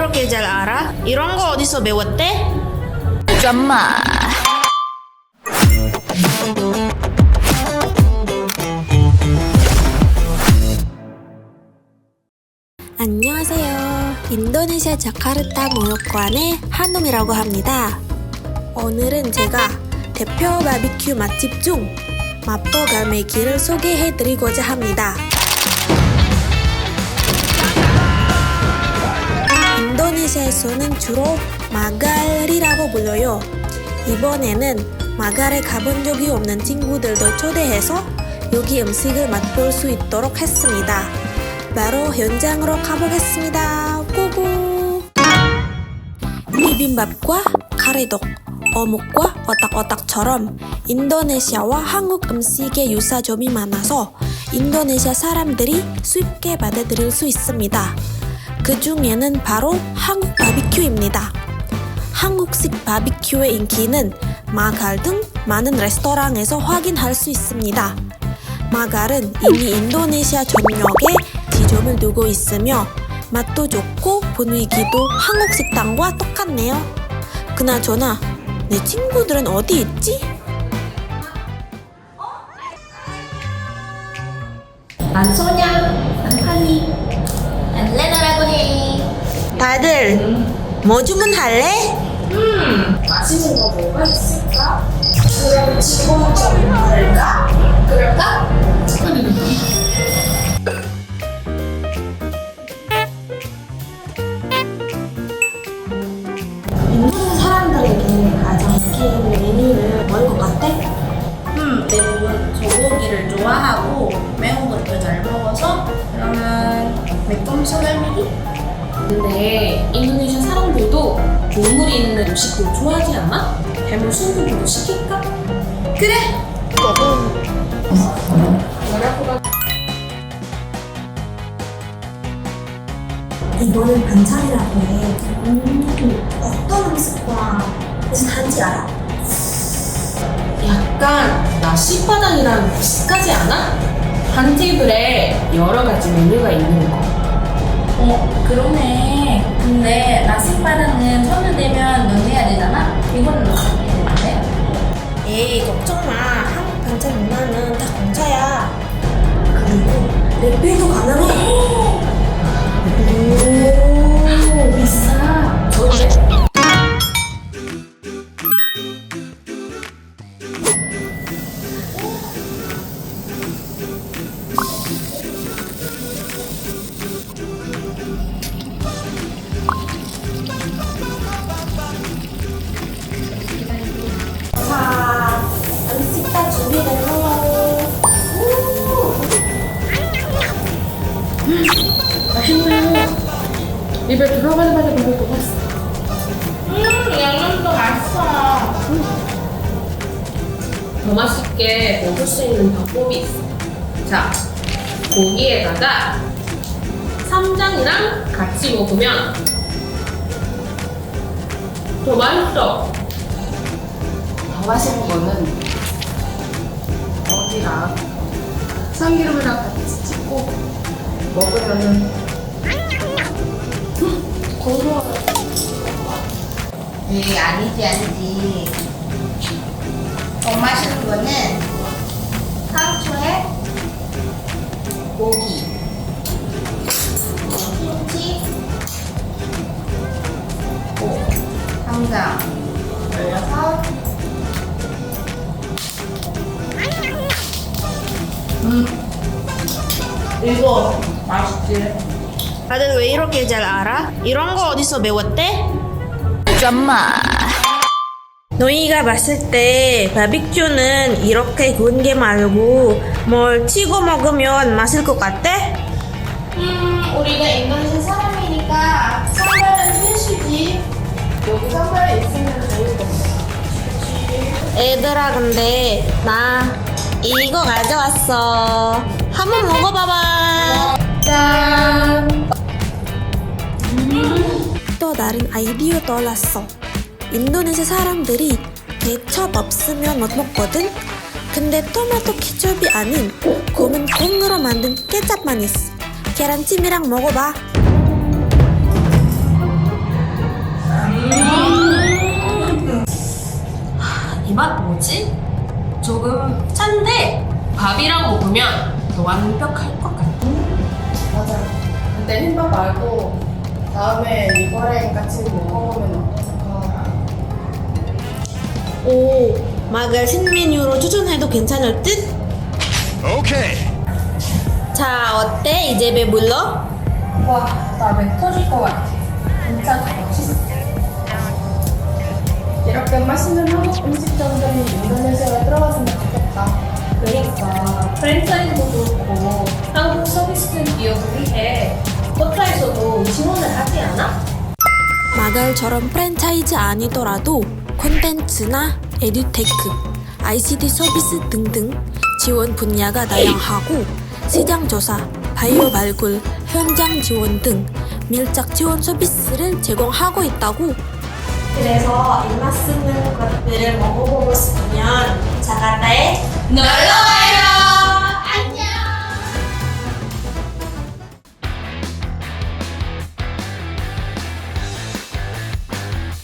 이렇게 잘 알아? 이런 거 어디서 배웠대? 썸마 안녕하세요. 인도네시아 자카르타 모욕관의 한움이라고 합니다. 오늘은 제가 대표 바비큐 맛집 중 마포 갈매기를 소개해드리고자 합니다. 인도네시아에서는 주로 마갈이라고 불러요. 이번에는 마갈에 가본 적이 없는 친구들도 초대해서 여기 음식을 맛볼 수 있도록 했습니다. 바로 현장으로 가보겠습니다. 고고! 비빔밥과 카레독, 어묵과 어딱어딱처럼 인도네시아와 한국 음식의 유사점이 많아서 인도네시아 사람들이 쉽게 받아들일 수 있습니다. 그 중에는 바로 한국 바비큐입니다. 한국식 바비큐의 인기는 마갈 등 많은 레스토랑에서 확인할 수 있습니다. 마갈은 이미 인도네시아 전역에 지점을 두고 있으며 맛도 좋고 분위기도 한국 식당과 똑같네요. 그나저나 내 친구들은 어디 있지? 난 소냐 다들 뭐 주문할래? 맛있는 거 뭐가 있을까? 그럼 지금 좀 먹을까? 그럴까? 인도 사람들에게 가장 인기 있는 메뉴는 뭐일 것 같아? 음, 대부분 소고기를 좋아하고 매운 것도 잘 먹어서 그러면 매콤 소갈매기? 근데 인도네시아 사람들도 국물이 있는 음식도 좋아하지 않나? 해물 순두부도 시킬까? 그래! 이거는 반찬이라고 해. 음, 어떤 음식과 비슷한지 알아? 약간 나시바당이랑 비슷하지 않아? 한 테이블에 여러 가지 메뉴가 있는 거. 어, 그러네. 근데 나시바랑은 손을 대면 넣어야 되잖아? 이거는 넣어야 되는데? 에이 걱정 마. 한국 반찬 문화는 다 공짜야. 그리고 레필도 가능해. 입에 들어가자마자 먹을 것 같아. 음, 양념도 맛있어. 더 맛있게 먹을 수 있는 방법이 있어. 자, 고기에다가 쌈장이랑 같이 먹으면 더 맛있어. 더 맛있는 거는 어디랑 참기름이랑 같이 찍고 먹으면은 고소해. 에이, 아니지, 아니지. 더 맛있는 거는 상추에 고기, 김치, 고, 당장 올려서 음, 이거 맛있지? 다들 왜 이렇게 잘 알아? 이런 거 어디서 배웠대? 썸마 너희가 봤을 때 바비큐는 이렇게 구운 게 말고 뭘 치고 먹으면 맛있을 것 같대? 음, 우리가 인도네시아 사람이니까 상발은 필수지. 여기 상발이 있으면 좋을 것 같아. 얘들아 근데 나 이거 가져왔어. 한번 먹어봐봐. 짠! 다른 아이디어 떠올랐어. 인도네시아 사람들이 개첩 없으면 못 먹거든? 근데 토마토 케첩이 아닌 곰은 콩으로 만든 케첩만 있어. 계란찜이랑 먹어봐. 이 맛 뭐지? 조금 찬데 밥이랑 먹으면 더 완벽할 것 같아. 맞아. 근데 흰밥 말고 다음에 리버랭 같이 먹어보면 어떨까? 오, 막을 신메뉴로 추천해도 괜찮을 듯? Okay. 자, 어때? 이제 배불러? 와, 나배 터질 것 같아. 진짜 맛있어. 이렇게 맛있는 한국 음식점들이 인도네시아에 들어갔으면 좋겠다. 그러니까 프랜차이즈도 그렇고 한국 서비스 기업을 위해 포트라에서도 지원을 하지 않아? 마갈처럼 프랜차이즈 아니더라도 콘텐츠나 에듀테크, ICT 서비스 등등 지원 분야가 다양하고 시장 조사, 바이오 발굴, 현장 지원 등 밀착 지원 서비스를 제공하고 있다고 그래서 입맛 쓰는 것들을 먹어보고 싶으면 자가다에 놀러